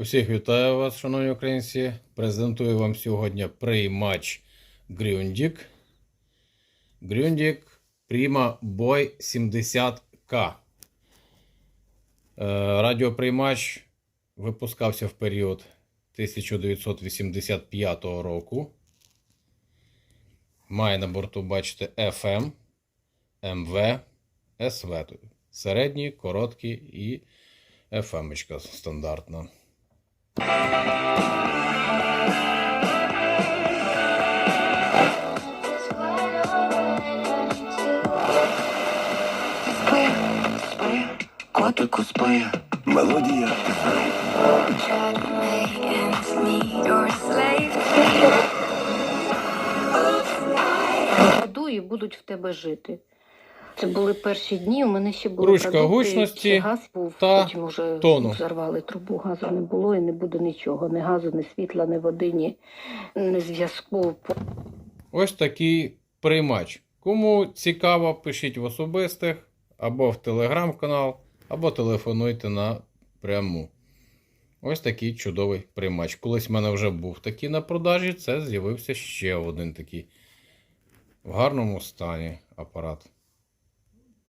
Усіх вітаю вас, шановні українці. Презентую вам сьогодні приймач Грюндік. Грюндік Prima Boy 70K. Е, Радіоприймач випускався в період 1985 року. Має на борту, бачите, FM, МВ, СВ. Середній, короткий і FM стандартна. A slave. году і будуть в тебе жити. Це були перші дні. У мене ще були Ручка продукти, гучності газ був, та потім уже тону. взорвали трубу, газу не було і не буде нічого. Ні газу, ні світла, ні води, ні, ні зв'язку. Ось такий приймач. Кому цікаво, пишіть в особистих або в телеграм-канал, або телефонуйте на пряму. Ось такий чудовий приймач. Колись в мене вже був такий на продажі, це з'явився ще один такий в гарному стані апарат.